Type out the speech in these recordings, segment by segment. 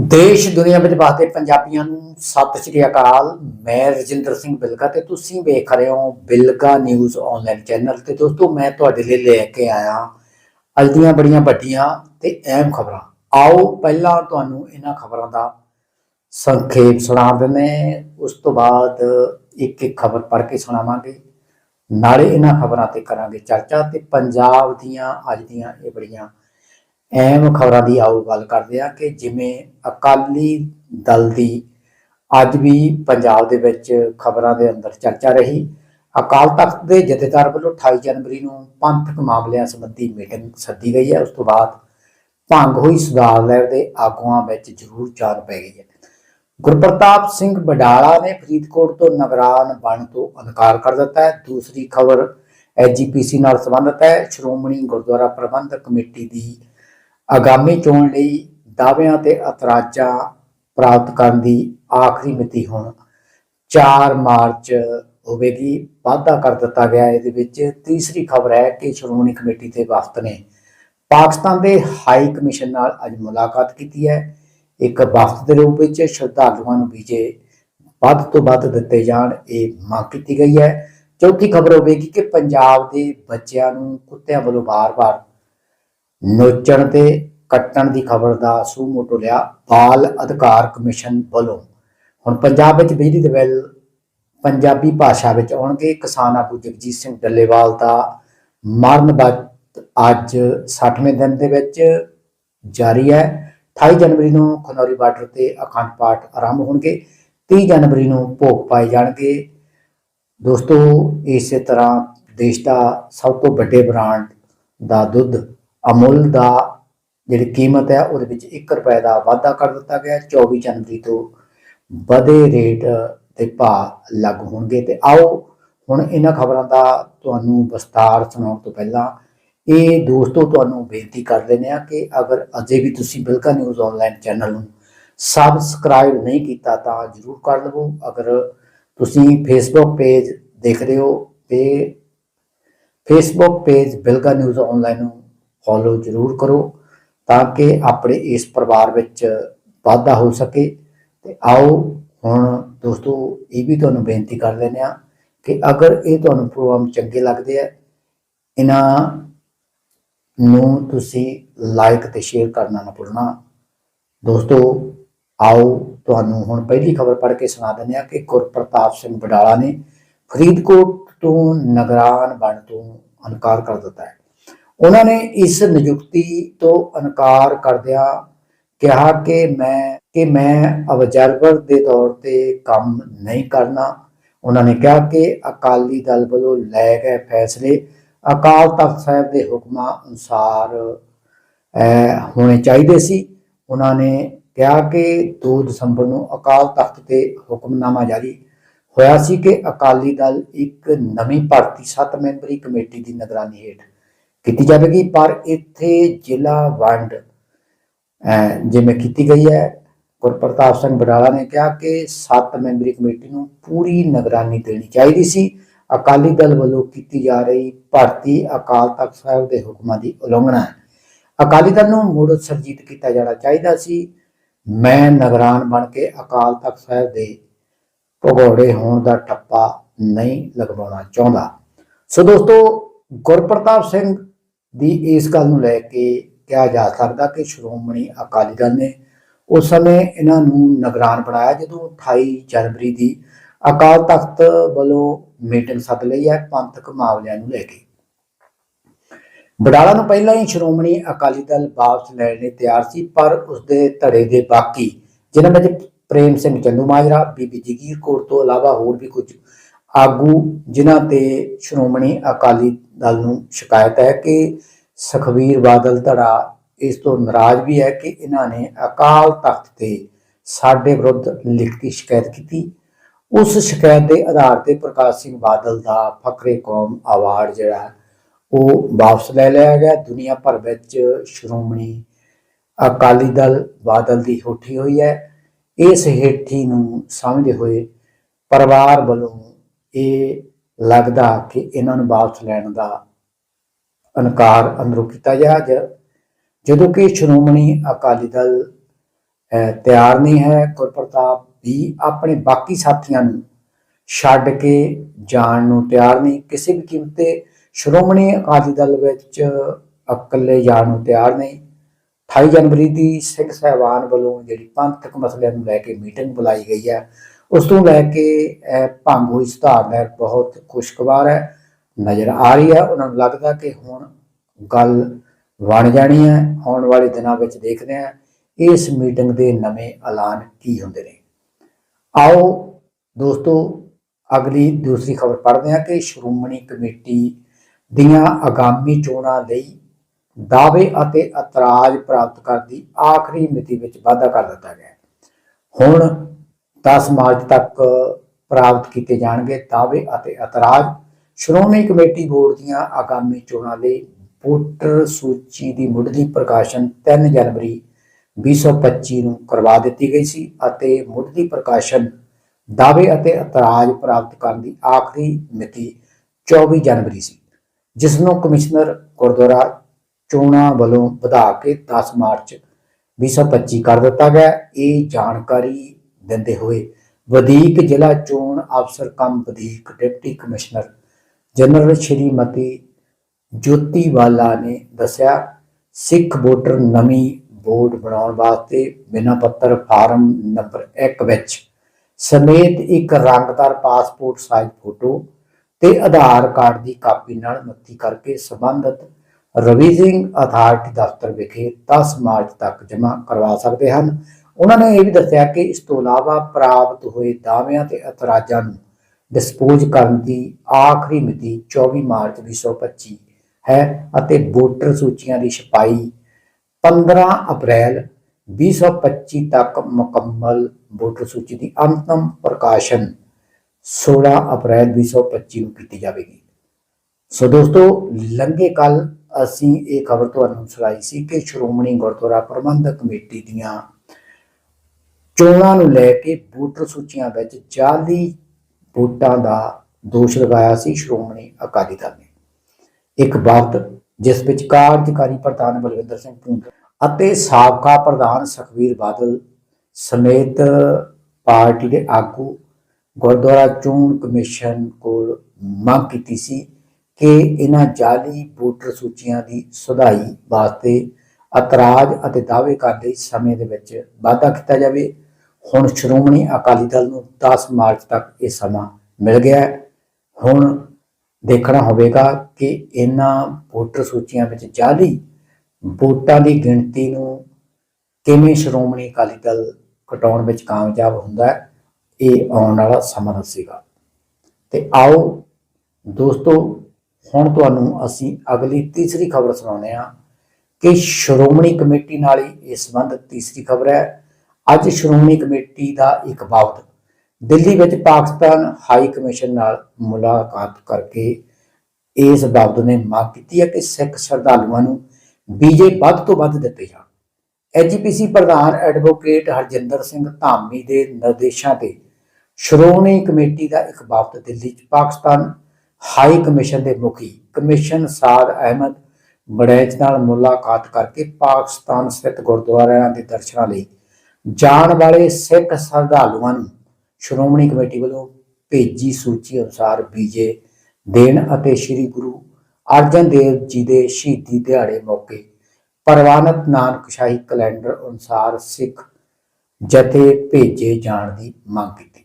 ਦੇਸ਼, ਦੁਨੀਆ ਵਿੱਚ ਵਸਦੇ ਪੰਜਾਬੀਆਂ ਨੂੰ ਸਤਿ ਸ਼੍ਰੀ ਅਕਾਲ। ਮੈਂ ਰਜਿੰਦਰ ਸਿੰਘ ਬਿਲਗਾ ਤੇ ਤੁਸੀਂ ਵੇਖ ਰਹੇ ਹੋ ਬਿਲਗਾ ਨਿਊਜ਼ ਆਨਲਾਈਨ ਚੈਨਲ ਤੇ। ਦੋਸਤੋ, ਮੈਂ ਤੁਹਾਡੇ ਲਈ ਲੈ ਕੇ ਆਇਆ ਅੱਜ ਦੀਆਂ ਬੜੀਆਂ ਵੱਡੀਆਂ ਤੇ ਅਹਿਮ ਖਬਰਾਂ। ਆਓ, ਪਹਿਲਾਂ ਤੁਹਾਨੂੰ ਇਹਨਾਂ ਖਬਰਾਂ ਦਾ ਸੰਖੇਪ ਸੁਣਾ ਦਿੰਦੇ ਉਸ ਤੋਂ ਬਾਅਦ ਇੱਕ ਇੱਕ ਖਬਰ ਪੜ੍ਹ ਕੇ ਸੁਣਾਵਾਂਗੇ। ਨਾਲੇ ਇਹਨਾਂ ਖਬਰਾਂ ਤੇ ਕਰਾਂਗੇ ਚਰਚਾ ਤੇ ਪੰਜਾਬ ਦੀਆਂ ਅੱਜ ਦੀਆਂ ਇਹ ਬੜੀਆਂ ਅਹਿਮ ਖਬਰਾਂ ਦੀ ਆਓ ਗੱਲ ਕਰਦੇ ਆ ਕਿ ਜਿਵੇਂ ਅਕਾਲੀ ਦਲ ਦੀ ਅੱਜ ਵੀ ਪੰਜਾਬ ਦੇ ਵਿੱਚ ਖਬਰਾਂ ਦੇ ਅੰਦਰ ਚਰਚਾ ਰਹੀ। ਅਕਾਲ ਤਖਤ ਦੇ ਜਥੇਦਾਰ ਵੱਲੋਂ 28 ਜਨਵਰੀ ਨੂੰ ਪੰਥਕ ਮਾਮਲਿਆਂ ਸੰਬੰਧੀ ਮੀਟਿੰਗ ਸੱਦੀ ਗਈ ਹੈ। ਉਸ ਤੋਂ ਬਾਅਦ ਭੰਗ ਹੋਈ ਸੁਧਾਰ ਲਹਿਰ ਦੇ ਆਗੂਆਂ ਵਿੱਚ ਜ਼ਰੂਰ ਚਾਰ ਪੈ ਗਈ ਹੈ। ਗੁਰਪ੍ਰਤਾਪ ਸਿੰਘ ਬਡਾਲਾ ਨੇ ਫਰੀਦਕੋਟ ਤੋਂ ਨਗਰਾਨ ਬਣ ਤੋਂ ਇਨਕਾਰ ਕਰ ਦਿੱਤਾ ਹੈ। ਦੂਸਰੀ ਖਬਰ ਐਜੀਪੀਸੀ ਨਾਲ ਸੰਬੰਧਿਤ ਹੈ। ਸ਼੍ਰੋਮਣੀ ਗੁਰਦੁਆਰਾ ਪ੍ਰਬੰਧਕ ਕਮੇਟੀ ਦੀ ਆਗਾਮੀ ਚੋਣ ਲਈ ਦਾਅਵਿਆਂ ਤੇ ਅਤਰਾਜਾਂ ਪ੍ਰਾਪਤ ਕਰਨ ਦੀ ਆਖਰੀ ਮਿਤੀ ਹੁਣ 4 ਮਾਰਚ ਹੋਵੇਗੀ। ਵਾਅਦਾ ਕਰ ਦਿੱਤਾ ਗਿਆ ਇਹਦੇ ਵਿੱਚ ਤੀਸਰੀ ਖਬਰ ਹੈ ਕਿ ਸ਼੍ਰੋਮਣੀ ਕਮੇਟੀ ਦੇ ਵਫਦ ਨੇ ਪਾਕਿਸਤਾਨ ਦੇ ਹਾਈ ਕਮਿਸ਼ਨ ਨਾਲ ਅੱਜ ਮੁਲਾਕਾਤ ਕੀਤੀ ਹੈ। ਇੱਕ ਵਫਦ ਦੇ ਰੂਪ ਵਿੱਚ ਸ਼ਰਧਾਲੂਆਂ ਨੂੰ ਵੀਜ਼ੇ ਵੱਧ ਤੋਂ ਵੱਧ ਦਿੱਤੇ ਜਾਣ, ਇਹ ਮੰਗ ਕੀਤੀ ਗਈ ਹੈ। ਚੌਥੀ ਖਬਰ ਹੋਵੇਗੀ ਕਿ ਪੰਜਾਬ ਦੇ ਬੱਚਿਆਂ ਨੂੰ ਕੁੱਤਿਆਂ ਵੱਲੋਂ ਵਾਰ-ਵਾਰ ਨੋਚਣ ਤੇ ਕੱਟਣ ਦੀ ਖਬਰ ਦਾ ਸੂ ਮੋਟੋ ਲਿਆ ਬਾਲ ਅਧਿਕਾਰ ਕਮਿਸ਼ਨ ਵੱਲੋਂ। ਹੁਣ ਪੰਜਾਬ ਵਿੱਚ ਬਿਜਲੀ ਦੇ ਬਿੱਲ ਪੰਜਾਬੀ ਭਾਸ਼ਾ ਵਿੱਚ ਆਉਣਗੇ। ਕਿਸਾਨ ਆਗੂ ਜਗਜੀਤ ਸਿੰਘ ਡੱਲੇਵਾਲ ਦਾ ਮਰਨ ਬਾਅਦ ਅੱਜ 60ਵੇਂ ਦਿਨ ਦੇ ਵਿੱਚ ਜਾਰੀ ਹੈ। 28 ਜਨਵਰੀ ਨੂੰ ਖਨੌਰੀ ਬਾਰਡਰ ਤੇ ਅਖੰਡ ਪਾਠ ਆਰੰਭ ਹੋਣਗੇ। 30 ਜਨਵਰੀ ਨੂੰ ਭੋਗ ਪਾਏ ਜਾਣਗੇ। ਦੋਸਤੋ, ਇਸੇ ਤਰ੍ਹਾਂ ਦੇਸ਼ ਦਾ ਸਭ ਤੋਂ ਵੱਡੇ ਬ੍ਰਾਂਡ ਦਾ ਦੁੱਧ ਅਮੁੱਲ ਦਾ ਜਿਹੜੀ ਕੀਮਤ ਹੈ ਉਹਦੇ ਵਿੱਚ 1 ਰੁਪਏ ਦਾ ਵਾਧਾ ਕਰ ਦਿੱਤਾ ਗਿਆ। ਹੈ। 24 ਜਨਵਰੀ ਤੋਂ ਵਧੇ ਰੇਟ ਤੇ ਭਾਅ ਲਾਗੂ ਹੋਣਗੇ। ਤੇ ਆਓ ਹੁਣ ਇਹਨਾਂ ਖਬਰਾਂ ਦਾ ਤੁਹਾਨੂੰ ਵਿਸਤਾਰ ਸੁਣਾਉਣ ਤੋਂ ਪਹਿਲਾਂ ਇਹ ਦੋਸਤੋ ਤੁਹਾਨੂੰ ਬੇਨਤੀ ਕਰ ਦਿੰਦੇ ਆ ਕਿ ਅਗਰ ਅਜੇ ਵੀ ਤੁਸੀਂ ਬਿਲਕਾ ਨਿਊਜ਼ ਆਨਲਾਈਨ ਚੈਨਲ ਨੂੰ ਸਬਸਕ੍ਰਾਈਬ ਨਹੀਂ ਕੀਤਾ ਤਾਂ ਜਰੂਰ ਕਰ ਲਵੋ। ਅਗਰ ਤੁਸੀਂ ਫੇਸਬੁੱਕ ਪੇਜ ਦੇਖ ਰਹੇ ਹੋ, ਤੇ Facebook page Bilka news online ਨੂੰ ਫੋਲੋ ਜਰੂਰ ਕਰੋ। ਤਾਂ ਕਿ ਆਪਣੇ ਇਸ ਪਰਿਵਾਰ ਵਿੱਚ ਵਾਧਾ ਹੋ ਸਕੇ। ਤੇ ਆਓ ਹੁਣ ਦੋਸਤੋ, ਇਹ ਵੀ ਤੁਹਾਨੂੰ ਬੇਨਤੀ ਕਰ ਲੈਂਦੇ ਆ ਕਿ ਅਗਰ ਇਹ ਤੁਹਾਨੂੰ ਪ੍ਰੋਗਰਾਮ ਚੰਗੇ ਲੱਗਦੇ ਆ, ਇਹਨਾਂ ਨੂੰ ਤੁਸੀਂ ਲਾਈਕ ਤੇ ਸ਼ੇਅਰ ਕਰਨਾ ਨਾ ਭੁੱਲਣਾ। ਦੋਸਤੋ, ਆਓ ਤੁਹਾਨੂੰ ਹੁਣ ਪਹਿਲੀ ਖਬਰ ਪੜ੍ਹ ਕੇ ਸੁਣਾ ਦਿੰਦੇ ਆ ਕਿ ਗੁਰਪ੍ਰਤਾਪ ਸਿੰਘ ਬਡਾਲਾ ਨੇ ਫਰੀਦਕੋਟ ਤੋਂ ਨਗਰਾਨ ਬਣ ਤੋਂ ਇਨਕਾਰ ਕਰ ਦਿੱਤਾ ਹੈ। ਉਹਨਾਂ ਨੇ ਇਸ ਨਿਯੁਕਤੀ ਤੋਂ ਇਨਕਾਰ ਕਰਦਿਆਂ ਕਿਹਾ ਕਿ ਮੈਂ ਕਿ ਮੈਂ ਅਬਜ਼ਰਵਰ ਦੇ ਤੌਰ ਤੇ ਕੰਮ ਨਹੀਂ ਕਰਨਾ। ਉਹਨਾਂ ਨੇ ਕਿਹਾ ਕਿ ਅਕਾਲੀ ਦਲ ਵੱਲੋਂ ਲਏ ਗਏ ਫੈਸਲੇ ਅਕਾਲ ਤਖਤ ਸਾਹਿਬ ਦੇ ਹੁਕਮਾਂ ਅਨੁਸਾਰ ਹੋਣੇ ਚਾਹੀਦੇ ਸੀ। ਉਹਨਾਂ ਨੇ ਕਿਹਾ ਕਿ 2 ਦਸੰਬਰ ਨੂੰ ਅਕਾਲ ਤਖਤ ਤੇ ਹੁਕਮਨਾਮਾ ਜਾਰੀ ਹੋਇਆ ਸੀ ਕਿ ਅਕਾਲੀ ਦਲ ਇੱਕ ਨਵੀਂ ਭਰਤੀ 7 ਮੈਂਬਰੀ ਕਮੇਟੀ ਦੀ ਨਿਗਰਾਨੀ ਹੇਠ ਕੀਤੀ ਜਾਵੇਗੀ, ਪਰ ਇੱਥੇ ਜ਼ਿਲ੍ਹਾ ਵੰਡ ਜਿਵੇਂ ਕੀਤੀ ਗਈ ਹੈ, ਗੁਰਪ੍ਰਤਾਪ ਸਿੰਘ ਬਡਾਲਾ ਨੇ ਕਿਹਾ ਕਿ 7 ਮੈਂਬਰੀ ਕਮੇਟੀ ਨੂੰ ਪੂਰੀ ਨਿਗਰਾਨੀ ਦੇਣੀ ਚਾਹੀਦੀ ਸੀ। ਅਕਾਲੀ ਦਲ ਵੱਲੋਂ ਕੀਤੀ ਜਾ ਰਹੀ ਭਾਰਤੀ ਅਕਾਲ ਤਖਤ ਸਾਹਿਬ ਦੇ ਹੁਕਮਾਂ ਦੀ ਉਲੰਘਣਾ ਹੈ। ਅਕਾਲੀ ਦਲ ਨੂੰ ਮੁੜ ਸਰਜੀਤ ਕੀਤਾ ਜਾਣਾ ਚਾਹੀਦਾ ਸੀ। ਮੈਂ ਨਿਗਰਾਨ ਬਣ ਕੇ ਅਕਾਲ ਤਖਤ ਸਾਹਿਬ ਦੇ ਭਗੌੜੇ ਹੋਣ ਦਾ ਟੱਪਾ ਨਹੀਂ ਲਗਵਾਉਣਾ ਚਾਹੁੰਦਾ। ਸੋ ਦੋਸਤੋ, ਗੁਰਪ੍ਰਤਾਪ ਸਿੰਘ ਦੀ ਇਸ ਗੱਲ ਨੂੰ ਲੈ ਕੇ ਕਿਹਾ ਜਾ ਸਕਦਾ ਕਿ ਸ਼੍ਰੋਮਣੀ ਅਕਾਲੀ ਦਲ ਨੇ ਉਸ ਸਮੇਂ ਇਹਨਾਂ ਨੂੰ ਨਿਗਰਾਨ ਬਣਾਇਆ ਜਦੋਂ 28 ਜਨਵਰੀ ਦੀ ਅਕਾਲ ਤਖਤ ਵੱਲੋਂ ਮੀਟਿੰਗ ਸੱਦ ਲਈ ਹੈ, ਪੰਥਕ ਮਾਮਲਿਆਂ ਨੂੰ ਲੈ ਕੇ। ਬਡਾਲਾ ਨੂੰ ਪਹਿਲਾਂ ਹੀ ਸ਼੍ਰੋਮਣੀ ਅਕਾਲੀ ਦਲ ਵਾਪਸ ਲੈਣ ਲਈ ਤਿਆਰ ਸੀ, ਪਰ ਉਸਦੇ ਧੜੇ ਦੇ ਬਾਕੀ, ਜਿਨ੍ਹਾਂ ਵਿੱਚ ਪ੍ਰੇਮ ਸਿੰਘ ਚੰਦੂ ਮਾਜਰਾ, ਬੀਬੀ ਜਗੀਰ ਕੌਰ ਤੋਂ ਇਲਾਵਾ ਹੋਰ ਵੀ ਕੁਝ ਆਗੂ ਜਿਨ੍ਹਾਂ ਤੇ ਸ਼੍ਰੋਮਣੀ ਅਕਾਲੀ ਦਲ ਨੂੰ ਸ਼ਿਕਾਇਤ ਹੈ ਕਿ ਸੁਖਬੀਰ ਬਾਦਲ ਧੜਾ ਇਸ ਤੋਂ ਨਾਰਾਜ਼ ਵੀ ਹੈ ਕਿ ਇਹਨਾਂ ਨੇ ਅਕਾਲ ਤਖਤ ਤੇ ਸਾਡੇ ਵਿਰੁੱਧ ਲਿਖਤੀ ਸ਼ਿਕਾਇਤ ਕੀਤੀ। ਉਸ ਸ਼ਿਕਾਇਤ ਦੇ ਆਧਾਰ ਤੇ ਪ੍ਰਕਾਸ਼ ਸਿੰਘ ਬਾਦਲ ਦਾ ਫਕਰੇ ਕੌਮ ਅਵਾਰਡ ਜਿਹੜਾ ਉਹ ਵਾਪਸ ਲੈ ਲਿਆ ਗਿਆ। ਦੁਨੀਆ ਭਰ ਵਿੱਚ ਸ਼੍ਰੋਮਣੀ ਅਕਾਲੀ ਦਲ ਬਾਦਲ ਦੀ ਹੋਠੀ ਹੋਈ ਹੈ। ਇਸ ਹੇਠੀ ਨੂੰ ਸਮਝਦੇ ਹੋਏ ਪਰਿਵਾਰ ਵੱਲੋਂ ਇਹ ਲੱਗਦਾ ਕਿ ਇਹਨਾਂ ਨੂੰ ਵਾਪਸ ਲੈਣ ਦਾ ਇਨਕਾਰ ਅੰਦਰੋਂ ਕੀਤਾ ਗਿਆ ਜਦੋਂ ਕਿ ਸ਼੍ਰੋਮਣੀ ਅਕਾਲੀ ਦਲ ਤਿਆਰ ਨਹੀਂ ਹੈ, ਗੁਰਪ੍ਰਤਾਪ ਵੀ ਆਪਣੇ ਬਾਕੀ ਸਾਥੀਆਂ ਨੂੰ ਛੱਡ ਕੇ ਜਾਣ ਨੂੰ ਤਿਆਰ ਨਹੀਂ, ਕਿਸੇ ਵੀ ਕੀਮਤ ਤੇ ਸ਼੍ਰੋਮਣੀ ਅਕਾਲੀ ਦਲ ਵਿੱਚ ਇਕੱਲੇ ਜਾਣ ਨੂੰ ਤਿਆਰ ਨਹੀਂ। 28 ਜਨਵਰੀ ਦੀ ਸਿੱਖ ਸਾਹਿਬਾਨ ਵੱਲੋਂ ਜਿਹੜੀ ਪੰਥਕ ਮਸਲਿਆਂ ਨੂੰ ਲੈ ਕੇ ਮੀਟਿੰਗ ਬੁਲਾਈ ਗਈ ਹੈ। ਉਸ ਤੋਂ ਲੈ ਕੇ ਅਹ, ਭੰਗ ਹੋਈ ਸੁਧਾਰ ਲਹਿਰ ਬਹੁਤ ਖੁਸ਼ਗਵਾਰ ਹੈ ਨਜ਼ਰ ਆ ਰਹੀ ਹੈ। ਉਹਨਾਂ ਨੂੰ ਲੱਗਦਾ ਕਿ ਹੁਣ ਗੱਲ ਬਣ ਜਾਣੀ ਹੈ। ਆਉਣ ਵਾਲੇ ਦਿਨਾਂ ਵਿੱਚ ਦੇਖਦੇ ਹਾਂ ਇਸ ਮੀਟਿੰਗ ਦੇ ਨਵੇਂ ਐਲਾਨ ਕੀ ਹੁੰਦੇ ਨੇ। ਆਓ ਦੋਸਤੋ ਅਗਲੀ ਦੂਸਰੀ ਖਬਰ ਪੜ੍ਹਦੇ ਹਾਂ ਕਿ ਸ਼੍ਰੋਮਣੀ ਕਮੇਟੀ ਦੀਆਂ ਆਗਾਮੀ ਚੋਣਾਂ ਲਈ ਦਾਅਵੇ ਅਤੇ ਇਤਰਾਜ਼ ਪ੍ਰਾਪਤ ਕਰਨ ਦੀ ਆਖਰੀ ਮਿਤੀ ਵਿੱਚ ਵਾਧਾ ਕਰ ਦਿੱਤਾ ਗਿਆ ਹੁਣ 10 ਮਾਰਚ ਤੱਕ ਪ੍ਰਾਪਤ ਕੀਤੇ ਜਾਣਗੇ ਦਾਅਵੇ ਅਤੇ ਇਤਰਾਜ਼। ਸ਼੍ਰੋਮਣੀ ਕਮੇਟੀ ਬੋਰਡ ਦੀਆਂ ਆਗਾਮੀ ਚੋਣਾਂ ਲਈ ਵੋਟਰ ਸੂਚੀ ਦੀ ਮੁੱਢਲੀ ਪ੍ਰਕਾਸ਼ਨ 3 ਜਨਵਰੀ 2025 ਨੂੰ ਕਰਵਾ ਦਿੱਤੀ ਗਈ ਸੀ ਅਤੇ ਮੁੱਢਲੀ ਪ੍ਰਕਾਸ਼ਨ ਦਾਅਵੇ ਅਤੇ ਇਤਰਾਜ਼ ਪ੍ਰਾਪਤ ਕਰਨ ਦੀ ਆਖਰੀ ਮਿਤੀ 24 ਜਨਵਰੀ ਸੀ, ਜਿਸ ਨੂੰ ਕਮਿਸ਼ਨਰ ਗੁਰਦੁਆਰਾ ਚੋਣਾਂ ਵੱਲੋਂ ਵਧਾ ਕੇ 10 ਮਾਰਚ 2025 ਕਰ ਦਿੱਤਾ ਗਿਆ। ਇਹ ਜਾਣਕਾਰੀ ਦਿੰਦੇ ਹੋਏ ਵਧੀਕ ਜ਼ਿਲ੍ਹਾ ਚੋਣ ਅਫਸਰ ਕਮ ਵਧੀਕ deputy commissioner general Shrimati Jyoti ਵਾਲਾ ਨੇ ਦੱਸਿਆ, ਸਿੱਖ ਵੋਟਰ ਨਵੀਂ ਵੋਟ ਬਣਾਉਣ ਵਾਸਤੇ ਬਿਨਾਂ ਪੱਤਰ ਫਾਰਮ ਨੰਬਰ 1 ਵਿੱਚ ਸਮੇਤ ਇੱਕ ਰੰਗਦਾਰ ਪਾਸਪੋਰਟ ਸਾਈਜ਼ ਫੋਟੋ ਤੇ ਆਧਾਰ ਕਾਰਡ ਦੀ ਕਾਪੀ ਨਾਲ ਨੱਥੀ ਕਰਕੇ ਸੰਬੰਧਿਤ ਰਿਵੀਜ਼ਿੰਗ ਅਥਾਰਟੀ ਦਫ਼ਤਰ ਵਿਖੇ 10 ਮਾਰਚ ਤੱਕ ਜਮ੍ਹਾਂ ਕਰਵਾ ਸਕਦੇ ਹਨ। ਉਹਨਾਂ ਨੇ ਇਹ ਵੀ ਦੱਸਿਆ ਕਿ ਇਸ ਤੋਂ ਇਲਾਵਾ ਪ੍ਰਾਪਤ ਹੋਏ ਦਾਅਵਿਆਂ ਤੇ ਇਤਰਾਜ਼ਾਂ ਨੂੰ ਡਿਸਪੋਜ਼ ਕਰਨ ਦੀ ਆਖਰੀ ਮਿਤੀ 24 ਮਾਰਚ 2025 ਹੈ ਅਤੇ ਵੋਟਰ ਸੂਚੀਆਂ ਦੀ ਛਪਾਈ 15 ਅਪ੍ਰੈਲ 2025 ਤੱਕ ਮੁਕੰਮਲ ਵੋਟਰ ਸੂਚੀ ਦੀ ਅੰਤਮ ਪ੍ਰਕਾਸ਼ਨ 16 ਅਪ੍ਰੈਲ 2025 ਨੂੰ ਕੀਤੀ ਜਾਵੇਗੀ। ਸੋ ਦੋਸਤੋ, ਲੰਘੇ ਕੱਲ ਅਸੀਂ ਇਹ ਖਬਰ ਤੁਹਾਨੂੰ ਸੁਣਾਈ ਸੀ ਕਿ ਸ਼੍ਰੋਮਣੀ ਗੁਰਦੁਆਰਾ ਪ੍ਰਬੰਧਕ ਕਮੇਟੀ ਦੀਆਂ ਚੋਣਾਂ ਨੂੰ ਲੈ ਕੇ ਵੋਟਰ ਸੂਚੀਆਂ ਵਿੱਚ ਜਾਲੀ ਵੋਟਾਂ ਦਾ ਦੋਸ਼ ਲਗਾਇਆ ਸੀ ਸ਼੍ਰੋਮਣੀ ਅਕਾਲੀ ਦਲ ਨੇ। ਇੱਕ ਵਕਤ ਜਿਸ ਵਿੱਚ ਕਾਰਜਕਾਰੀ ਪ੍ਰਧਾਨ ਬਲਵਿੰਦਰ ਸਿੰਘ ਭੁੰਦ ਅਤੇ ਸਾਬਕਾ ਪ੍ਰਧਾਨ ਸੁਖਬੀਰ ਬਾਦਲ ਸਮੇਤ ਪਾਰਟੀ ਦੇ ਆਗੂ ਗੁਰਦੁਆਰਾ ਚੋਣ ਕਮਿਸ਼ਨ ਕੋਲ ਮੰਗ ਕੀਤੀ ਸੀ ਕਿ ਇਹਨਾਂ ਜਾਲੀ ਵੋਟਰ ਸੂਚੀਆਂ ਦੀ ਸੁਧਾਈ ਵਾਸਤੇ ਅਤਰਾਜ ਅਤੇ ਦਾਅਵੇ ਕਰਨ ਲਈ ਸਮੇਂ ਦੇ ਵਿੱਚ ਵਾਧਾ ਕੀਤਾ ਜਾਵੇ। ਹੁਣ ਸ਼੍ਰੋਮਣੀ ਅਕਾਲੀ ਦਲ ਨੂੰ 10 ਮਾਰਚ ਤੱਕ ਇਹ ਸਮਾਂ ਮਿਲ ਗਿਆ ਹੁਣ ਦੇਖਣਾ ਹੋਵੇਗਾ ਕਿ ਇਹਨਾਂ ਵੋਟਰ ਸੂਚੀਆਂ ਵਿੱਚ ਜਾਲੀ ਵੋਟਾਂ ਦੀ ਗਿਣਤੀ ਨੂੰ ਕਿਵੇਂ ਸ਼੍ਰੋਮਣੀ ਅਕਾਲੀ ਦਲ ਘਟਾਉਣ ਵਿੱਚ ਕਾਮਯਾਬ ਹੁੰਦਾ ਹੈ, ਇਹ ਆਉਣ ਵਾਲਾ ਸਮਾਂ ਦੱਸੇਗਾ। ਤੇ ਆਓ ਦੋਸਤੋ, ਹੁਣ ਤੁਹਾਨੂੰ ਅਸੀਂ ਅਗਲੀ ਤੀਸਰੀ ਖਬਰ ਸੁਣਾਉਂਦੇ ਹਾਂ। ਕਿ ਸ਼੍ਰੋਮਣੀ ਕਮੇਟੀ ਨਾਲ ਹੀ ਇਸ ਸੰਬੰਧਿਤ ਤੀਸਰੀ ਖਬਰ ਹੈ। ਅੱਜ ਸ਼੍ਰੋਮਣੀ ਕਮੇਟੀ ਦਾ ਇੱਕ ਵਫਦ ਦਿੱਲੀ ਵਿੱਚ ਪਾਕਿਸਤਾਨ ਹਾਈ ਕਮਿਸ਼ਨ ਨਾਲ ਮੁਲਾਕਾਤ ਕਰਕੇ ਇਸ ਵਫਦ ਨੇ ਮੰਗ ਕੀਤੀ ਹੈ ਕਿ ਸਿੱਖ ਸ਼ਰਧਾਲੂਆਂ ਨੂੰ ਵੀਜ਼ੇ ਵੱਧ ਤੋਂ ਵੱਧ ਦਿੱਤੇ ਜਾਣ। ਐਜੀਪੀਸੀ ਪ੍ਰਧਾਨ ਐਡਵੋਕੇਟ ਹਰਜਿੰਦਰ ਸਿੰਘ ਧਾਮੀ ਦੇ ਨਿਰਦੇਸ਼ਾਂ ਤੇ ਸ਼੍ਰੋਮਣੀ ਕਮੇਟੀ ਦਾ ਇੱਕ ਵਫਦ ਦਿੱਲੀ 'ਚ ਪਾਕਿਸਤਾਨ ਹਾਈ ਕਮਿਸ਼ਨ ਦੇ ਮੁਖੀ ਕਮਿਸ਼ਨ ਸਾਦ ਅਹਿਮਦ ਬੜੈਚ ਨਾਲ ਮੁਲਾਕਾਤ ਕਰਕੇ ਪਾਕਿਸਤਾਨ ਸਥਿਤ ਗੁਰਦੁਆਰਿਆਂ ਦੇ ਦਰਸ਼ਨਾਂ ਲਈ ਜਾਣ ਵਾਲੇ ਸਿੱਖ ਸ਼ਰਧਾਲੂਆਂ ਨੂੰ ਸ਼੍ਰੋਮਣੀ ਕਮੇਟੀ ਵੱਲੋਂ ਭੇਜੀ ਸੂਚੀ ਅਨੁਸਾਰ ਵੀਜ਼ੇ ਦੇਣ ਅਤੇ ਸ੍ਰੀ ਗੁਰੂ ਅਰਜਨ ਦੇਵ ਜੀ ਦੇ ਸ਼ਹੀਦੀ ਦਿਹਾੜੇ ਮੌਕੇ ਪ੍ਰਵਾਨਕ ਨਾਨਕ ਸ਼ਾਹੀ ਕੈਲੰਡਰ ਅਨੁਸਾਰ ਸਿੱਖ ਜਥੇ ਭੇਜੇ ਜਾਣ ਦੀ ਮੰਗ ਕੀਤੀ।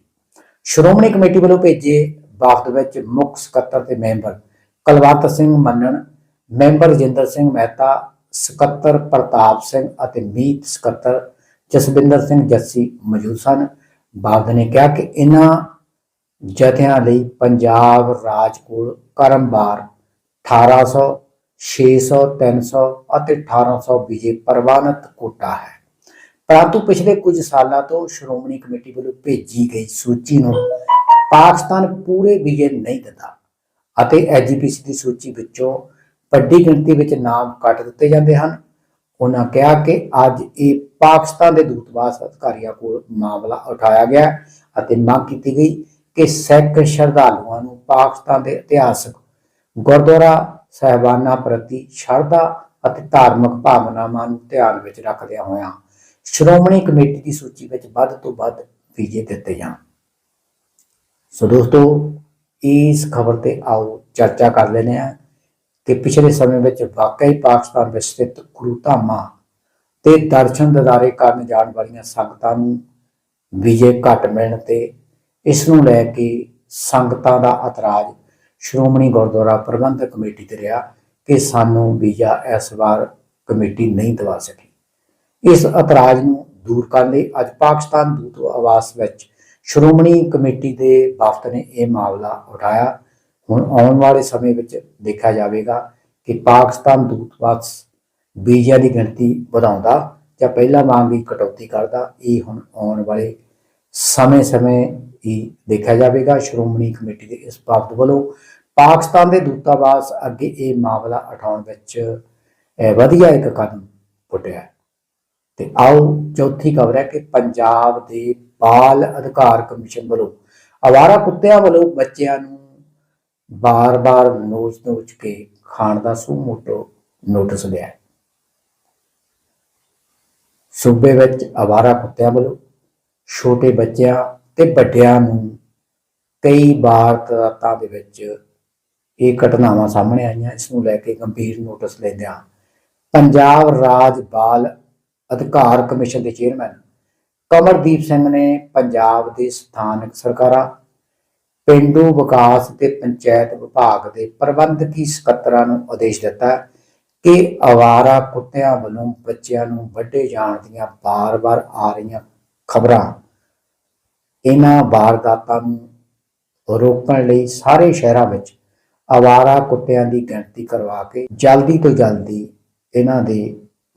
ਸ਼੍ਰੋਮਣੀ ਕਮੇਟੀ ਵੱਲੋਂ ਭੇਜੇ ਵਫਦ ਵਿੱਚ ਮੁੱਖ ਸਕੱਤਰ ਤੇ ਮੈਂਬਰ ਕਲਵੰਤ ਸਿੰਘ ਮੰਨਣ ਮੈਂਬਰ ਰਜਿੰਦਰ ਸਿੰਘ ਮਹਿਤਾ, ਸਕੱਤਰ ਪ੍ਰਤਾਪ ਸਿੰਘ ਅਤੇ ਮੀਤ ਸਕੱਤਰ ਜਸਵਿੰਦਰ ਸਿੰਘ ਜੱਸੀ ਮੌਜੂਦ ਸਨ। ਬਾਬਦ ਨੇ ਕਿਹਾ ਕਿ ਇਹਨਾਂ ਜਥਿਆਂ ਲਈ ਪੰਜਾਬ ਰਾਜ ਕੋਲ ਕਰਮਵਾਰ 1800 600 300 ਅਤੇ 1800 ਵਿਜੇ ਪ੍ਰਵਾਨਿਤ ਕੋਟਾ ਹੈ। ਪਰੰਤੂ ਪਿਛਲੇ ਕੁਝ ਸਾਲਾਂ ਤੋਂ ਸ਼੍ਰੋਮਣੀ ਕਮੇਟੀ ਵੱਲੋਂ ਭੇਜੀ ਗਈ ਸੂਚੀ ਨੂੰ ਪਾਕਿਸਤਾਨ ਪੂਰੇ ਵਿਜੇ ਨਹੀਂ ਦਿੰਦਾ ਅਤੇ ਐਜੀਪੀਸੀ ਦੀ ਸੂਚੀ ਵਿੱਚੋਂ ਵੱਡੀ ਗਿਣਤੀ ਵਿੱਚ ਨਾਮ ਕੱਟ ਦਿੱਤੇ ਜਾਂਦੇ ਹਨ। ਉਹਨਾਂ ਕਿਹਾ ਕਿ ਅੱਜ ਇਹ ਪਾਕਿਸਤਾਨ ਦੇ ਦੂਤਵਾਸ ਅਧਿਕਾਰੀਆਂ ਕੋਲ ਮਾਮਲਾ ਉਠਾਇਆ ਗਿਆ ਅਤੇ ਮੰਗ ਕੀਤੀ ਗਈ ਕਿ ਸਿੱਖ ਸ਼ਰਧਾਲੂਆਂ ਨੂੰ ਪਾਕਿਸਤਾਨ ਦੇ ਇਤਿਹਾਸਕ ਗੁਰਦੁਆਰਾ ਸਾਹਿਬਾਨਾਂ ਪ੍ਰਤੀ ਸ਼ਰਧਾ ਅਤੇ ਧਾਰਮਿਕ ਭਾਵਨਾਵਾਂ ਨੂੰ ਧਿਆਨ ਵਿੱਚ ਰੱਖਦਿਆਂ ਹੋਇਆਂ ਸ਼੍ਰੋਮਣੀ ਕਮੇਟੀ ਦੀ ਸੂਚੀ ਵਿੱਚ ਵੱਧ ਤੋਂ ਵੱਧ ਵੀਜ਼ੇ ਦਿੱਤੇ ਜਾਣ। ਸੋ ਦੋਸਤੋ, ਇਸ ਖਬਰ ਤੇ ਆਓ ਚਰਚਾ ਕਰ ਲੈਂਦੇ ਹਾਂ। ਕਿ ਪਿਛਲੇ ਸਮੇਂ ਵਿੱਚ ਵਾਕਈ ਪਾਕਿਸਤਾਨ ਵਿੱਚ ਸਥਿਤ ਗੁਰੂ ਧਾਮਾਂ ਤੇ ਦਰਸ਼ਨ ਦਿਦਾਰੇ ਕਰਨ ਜਾਣ ਵਾਲੀਆਂ ਸੰਗਤਾਂ ਨੂੰ ਵੀਜ਼ੇ ਘੱਟ ਮਿਲਣ ਤੇ ਇਸ ਨੂੰ ਲੈ ਕੇ ਸੰਗਤਾਂ ਦਾ ਇਤਰਾਜ਼ ਸ਼੍ਰੋਮਣੀ ਗੁਰਦੁਆਰਾ ਪ੍ਰਬੰਧਕ ਕਮੇਟੀ ਤੇ ਰਿਹਾ ਕਿ ਸਾਨੂੰ ਵੀਜ਼ਾ ਇਸ ਵਾਰ ਕਮੇਟੀ ਨਹੀਂ ਦਵਾ ਸਕੀ। ਇਸ ਇਤਰਾਜ਼ ਨੂੰ ਦੂਰ ਕਰਨ ਲਈ ਅੱਜ ਪਾਕਿਸਤਾਨ ਦੂਤ ਆਵਾਸ ਵਿੱਚ ਸ਼੍ਰੋਮਣੀ ਕਮੇਟੀ ਦੇ ਵਫਦ ਨੇ ਇਹ ਮਾਮਲਾ ਉਠਾਇਆ। ਹੁਣ ਆਉਣ ਵਾਲੇ ਸਮੇਂ ਵਿੱਚ ਦੇਖਿਆ ਜਾਵੇਗਾ ਕਿ ਪਾਕਿਸਤਾਨ ਦੂਤਵਾਸ ਵੀਜ਼ਾ ਦੀ ਗਿਣਤੀ ਵਧਾਉਂਦਾ ਜਾਂ ਪਹਿਲਾਂ ਵਾਂਗ ਹੀ ਕਟੌਤੀ ਕਰਦਾ, ਇਹ ਹੁਣ ਆਉਣ ਵਾਲੇ ਸਮੇਂ-ਸਮੇਂ ਹੀ ਦੇਖਿਆ ਜਾਵੇਗਾ ਸ਼੍ਰੋਮਣੀ ਕਮੇਟੀ ਦੇ ਇਸ ਵਫਦ ਵੱਲੋਂ ਪਾਕਿਸਤਾਨ ਦੇ ਦੂਤਾਵਾਸ ਅੱਗੇ ਇਹ ਮਾਮਲਾ ਉਠਾਉਣ ਵਿੱਚ ਵਧੀਆ ਇੱਕ ਕਦਮ ਪੁੱਟਿਆ ਹੈ। ਤੇ ਆਓ ਚੌਥੀ ਖਬਰ ਹੈ ਕਿ ਪੰਜਾਬ ਦੇ ਬਾਲ ਅਧਿਕਾਰ ਕਮਿਸ਼ਨ ਵੱਲੋਂ ਆਵਾਰਾ ਕੁੱਤਿਆਂ ਵੱਲੋਂ ਬੱਚਿਆਂ ਨੂੰ ਬਾਰ-ਬਾਰ ਨੋਚ-ਨੋਚ ਕੇ ਖਾਣ ਦਾ ਸੂਮੋਟੋ ਨੋਟਿਸ ਲਿਆ। ਸੂਬੇ ਵਿੱਚ ਆਵਾਰਾ ਕੁੱਤਿਆਂ ਵੱਲੋਂ ਛੋਟੇ ਬੱਚਿਆਂ ਤੇ ਵੱਡਿਆਂ ਨੂੰ ਕਈ ਵਾਰ ਰਾਤਾਂ ਦੇ ਵਿੱਚ ਇਹ ਘਟਨਾਵਾਂ ਸਾਹਮਣੇ ਆਈਆਂ। ਇਸ ਨੂੰ ਲੈ ਕੇ ਗੰਭੀਰ ਨੋਟਿਸ ਲੈਂਦਿਆਂ ਪੰਜਾਬ ਰਾਜ ਬਾਲ ਅਧਿਕਾਰ ਕਮਿਸ਼ਨ ਦੇ ਚੇਅਰਮੈਨ ਕਮਰਦੀਪ ਸਿੰਘ ਨੇ ਪੰਜਾਬ ਦੇ ਸਥਾਨਕ ਸਰਕਾਰਾਂ ਪਿੰਡੂ ਵਿਕਾਸ ਤੇ ਪੰਚਾਇਤ ਵਿਭਾਗ ਦੇ ਪ੍ਰਬੰਧਕੀ ਸਕੱਤਰਾਂ ਨੂੰ ਆਦੇਸ਼ ਦਿੱਤਾ ਕਿ ਆਵਾਰਾ ਕੁੱਤਿਆਂ ਵੱਲੋਂ ਬੱਚਿਆਂ ਨੂੰ ਵੱਢੇ ਜਾਣ ਦੀਆਂ ਬਾਰ-ਬਾਰ ਆ ਰਹੀਆਂ ਖਬਰਾਂ ਇਹਨਾਂ ਵਾਰਦਾਤਾਂ ਨੂੰ ਰੋਕਣ ਲਈ ਸਾਰੇ ਸ਼ਹਿਰਾਂ ਵਿੱਚ ਆਵਾਰਾ ਕੁੱਤਿਆਂ ਦੀ ਗਿਣਤੀ ਕਰਵਾ ਕੇ ਜਲਦੀ ਤੋਂ ਜਲਦੀ ਇਹਨਾਂ ਦੇ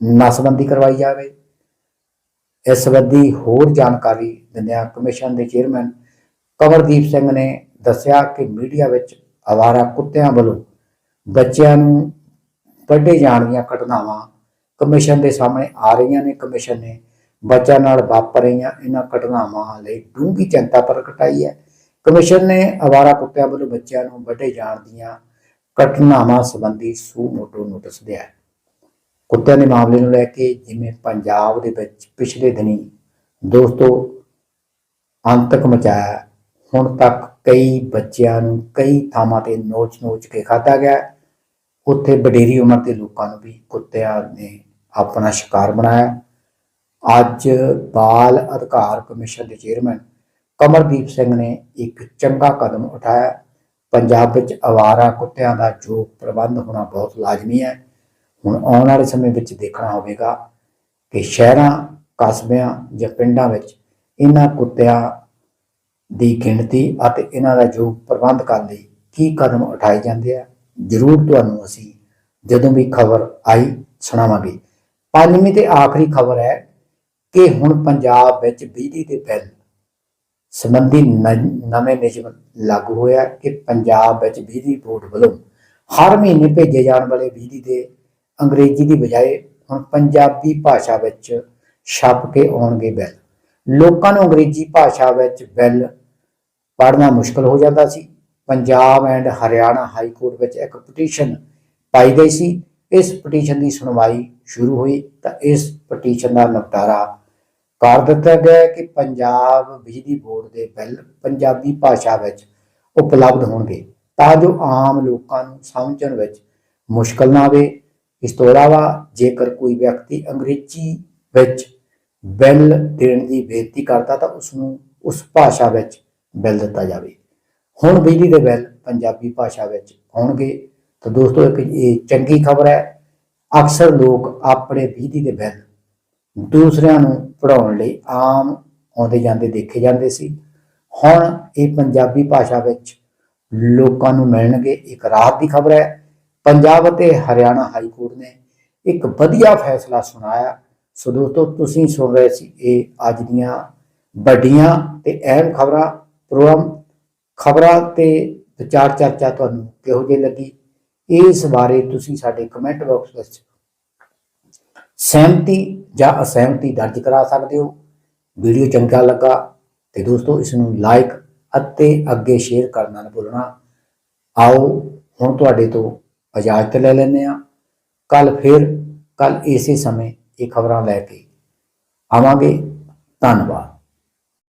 ਨਸਬੰਦੀ ਕਰਵਾਈ ਜਾਵੇ। ਇਸ ਸੰਬੰਧੀ ਹੋਰ ਜਾਣਕਾਰੀ ਦਿੰਦਿਆਂ ਕਮਿਸ਼ਨ ਦੇ ਚੇਅਰਮੈਨ ਕਮਰਦੀਪ ਸਿੰਘ ਨੇ ਦੱਸਿਆ ਕਿ ਮੀਡੀਆ ਵਿੱਚ ਆਵਾਰਾ ਕੁੱਤਿਆਂ ਵੱਲੋਂ ਬੱਚਿਆਂ ਨੂੰ ਵੱਢੇ ਜਾਣ ਦੀਆਂ ਘਟਨਾਵਾਂ ਕਮਿਸ਼ਨ ਦੇ ਸਾਹਮਣੇ ਆ ਰਹੀਆਂ ਨੇ। ਕਮਿਸ਼ਨ ਨੇ ਬੱਚਿਆਂ ਨਾਲ ਵਾਪਰ ਰਹੀਆਂ ਇਹਨਾਂ ਘਟਨਾਵਾਂ ਲਈ ਡੂੰਘੀ ਚਿੰਤਾ ਪ੍ਰਗਟਾਈ ਹੈ। ਕਮਿਸ਼ਨ ਨੇ ਆਵਾਰਾ ਕੁੱਤਿਆਂ ਵੱਲੋਂ ਬੱਚਿਆਂ ਨੂੰ ਵੱਢੇ ਜਾਣ ਦੀਆਂ ਘਟਨਾਵਾਂ ਸੰਬੰਧੀ ਸੂ ਮੋਟੋ ਨੋਟਿਸ ਦਿਆ ਹੈ। ਕੁੱਤਿਆਂ ਦੇ ਮਾਮਲੇ ਨੂੰ ਲੈ ਕੇ ਜਿਵੇਂ ਪੰਜਾਬ ਦੇ ਵਿੱਚ ਪਿਛਲੇ ਦਿਨੀ ਦੋਸਤੋ, ਅੰਤਕ ਮਚਾਇਆ ਹੁਣ ਤੱਕ ਕਈ ਬੱਚਿਆਂ ਨੂੰ ਕਈ ਥਾਵਾਂ ਤੇ ਨੋਚ-ਨੋਚ ਕੇ ਖਾਧਾ ਗਿਆ। ਉੱਥੇ ਵਡੇਰੀ ਉਮਰ ਦੇ ਲੋਕਾਂ ਨੂੰ ਵੀ ਕੁੱਤਿਆਂ ਨੇ ਆਪਣਾ ਸ਼ਿਕਾਰ ਬਣਾਇਆ। ਅੱਜ ਬਾਲ ਅਧਿਕਾਰ ਕਮਿਸ਼ਨ ਦੇ ਚੇਅਰਮੈਨ ਕਮਰਦੀਪ ਸਿੰਘ ਨੇ ਇੱਕ ਚੰਗਾ ਕਦਮ ਉਠਾਇਆ। ਪੰਜਾਬ ਵਿੱਚ ਆਵਾਰਾ ਕੁੱਤਿਆਂ ਦਾ ਜੋ ਪ੍ਰਬੰਧ ਹੋਣਾ ਬਹੁਤ ਲਾਜ਼ਮੀ ਹੈ। ਹੁਣ ਆਉਣ ਵਾਲੇ ਸਮੇਂ ਵਿੱਚ ਦੇਖਣਾ ਹੋਵੇਗਾ ਕਿ ਸ਼ਹਿਰਾਂ, ਕਸਬਿਆਂ ਜਾਂ ਪਿੰਡਾਂ ਵਿੱਚ ਇਹਨਾਂ ਕੁੱਤਿਆਂ ਦੀ ਗਿਣਤੀ ਅਤੇ ਇਹਨਾਂ ਦਾ ਜੋ ਪ੍ਰਬੰਧ ਕਰਨ ਲਈ ਕੀ ਕਦਮ ਉਠਾਏ ਜਾਂਦੇ ਆ, ਜ਼ਰੂਰ ਤੁਹਾਨੂੰ ਅਸੀਂ ਜਦੋਂ ਵੀ ਖਬਰ ਆਈ ਸੁਣਾਵਾਂਗੇ। ਪੰਜਵੀਂ ਤੇ ਆਖਰੀ ਖਬਰ ਹੈ ਕਿ ਹੁਣ ਪੰਜਾਬ ਵਿੱਚ ਬਿਜਲੀ ਦੇ ਬਿੱਲ ਸੰਬੰਧੀ ਨ- ਨਵੇਂ ਨਿਯਮ ਲਾਗੂ ਹੋਇਆ ਕਿ ਪੰਜਾਬ ਵਿੱਚ ਬਿਜਲੀ ਬੋਰਡ ਵੱਲੋਂ ਹਰ ਮਹੀਨੇ ਭੇਜੇ ਜਾਣ ਵਾਲੇ ਬਿਜਲੀ ਦੇ ਅੰਗਰੇਜ਼ੀ ਦੀ ਬਜਾਏ ਹੁਣ ਪੰਜਾਬੀ ਭਾਸ਼ਾ ਵਿੱਚ ਛਪ ਕੇ ਆਉਣਗੇ ਬਿੱਲ। ਲੋਕਾਂ ਨੂੰ ਅੰਗਰੇਜ਼ੀ ਭਾਸ਼ਾ ਵਿੱਚ ਬਿੱਲ ਪੜ੍ਹਨਾ ਮੁਸ਼ਕਲ ਹੋ ਜਾਂਦਾ ਸੀ। Punjab and Haryana high court ਵਿੱਚ ਇੱਕ ਪਟੀਸ਼ਨ ਪਾਈ ਗਈ ਸੀ। ਇਸ ਪਟੀਸ਼ਨ ਦੀ ਸੁਣਵਾਈ ਸ਼ੁਰੂ ਹੋਈ ਤਾਂ ਇਸ ਪਟੀਸ਼ਨ ਦਾ ਨਿਪਟਾਰਾ ਕਰ ਦਿੱਤਾ ਗਿਆ ਕਿ ਪੰਜਾਬ ਬਿਜਲੀ ਬੋਰਡ ਦੇ ਬਿੱਲ ਪੰਜਾਬੀ ਭਾਸ਼ਾ ਵਿੱਚ ਉਪਲਬਧ ਹੋਣਗੇ ਤਾਂ ਜੋ ਆਮ ਲੋਕਾਂ ਨੂੰ ਸਮਝਣ ਵਿੱਚ ਮੁਸ਼ਕਲ ਨਾ ਆਵੇ। ਇਸ ਤੋਂ ਇਲਾਵਾ ਜੇਕਰ ਕੋਈ ਵਿਅਕਤੀ ਅੰਗਰੇਜ਼ੀ ਵਿੱਚ ਬਿੱਲ ਦੇਣ ਦੀ ਬੇਨਤੀ ਕਰਦਾ ਤਾਂ ਉਸ ਨੂੰ ਉਸ ਭਾਸ਼ਾ ਵਿੱਚ ਬਿੱਲ ਦਿੱਤਾ ਜਾਵੇ। ਹੁਣ ਬਿਜਲੀ ਦੇ ਬਿੱਲ ਪੰਜਾਬੀ ਭਾਸ਼ਾ ਵਿੱਚ ਆਉਣਗੇ। ਤਾਂ ਦੋਸਤੋ, ਇੱਕ ਇਹ ਚੰਗੀ ਖਬਰ ਹੈ, ਅਕਸਰ ਲੋਕ ਆਪਣੇ ਬਿਜਲੀ ਦੇ ਬਿੱਲ ਦੂਸਰਿਆਂ ਨੂੰ ਪੜਾਉਣ ਲਈ ਆਮ ਆਉਂਦੇ ਜਾਂਦੇ, ਦੇਖੇ ਜਾਂਦੇ ਸੀ। ਹੁਣ ਇਹ ਪੰਜਾਬੀ ਭਾਸ਼ਾ ਵਿੱਚ ਲੋਕਾਂ ਨੂੰ ਮਿਲਣਗੇ। ਇੱਕ ਰਾਹਤ ਦੀ ਖਬਰ ਹੈ, ਪੰਜਾਬ ਅਤੇ ਹਰਿਆਣਾ ਹਾਈ ਕੋਰਟ ਨੇ ਇੱਕ ਵਧੀਆ ਫੈਸਲਾ ਸੁਣਾਇਆ। ਸੋ ਦੋਸਤੋ, ਤੁਸੀਂ ਸੁਣ ਰਹੇ ਸੀ ਇਹ ਅੱਜ ਦੀਆਂ ਵੱਡੀਆਂ ਤੇ ਅਹਿਮ ਖਬਰਾਂ। ਪ੍ਰੋਗਰਾਮ ਖਬਰਾਂ ਤੇ ਵਿਚਾਰ ਚਰਚਾ ਤੁਹਾਨੂੰ ਕਿਹੋ ਜਿਹੀ ਲੱਗੀ, ਇਸ ਬਾਰੇ ਤੁਸੀਂ ਸਾਡੇ ਕਮੈਂਟ ਬਾਕਸ ਵਿੱਚ ਸਹਿਮਤੀ ਜਾਂ ਅਸਹਿਮਤੀ ਦਰਜ ਕਰਾ ਸਕਦੇ ਹੋ। ਵੀਡੀਓ ਚੰਗਾ ਲੱਗਾ ਤੇ ਦੋਸਤੋ ਇਸ ਨੂੰ ਲਾਈਕ ਅਤੇ ਅੱਗੇ ਸ਼ੇਅਰ ਕਰਨਾ ਨਾ ਭੁੱਲਣਾ। ਆਓ ਹੁਣ ਤੁਹਾਡੇ ਤੋਂ ਇਜਾਜ਼ਤ ਲੈ ਲੈਂਦੇ ਆ ਕੱਲ ਫਿਰ, ਕੱਲ ਇਸੇ ਸਮੇਂ ਇਹ ਖਬਰਾਂ ਲੈ ਕੇ ਆਵਾਂਗੇ। ਧੰਨਵਾਦ।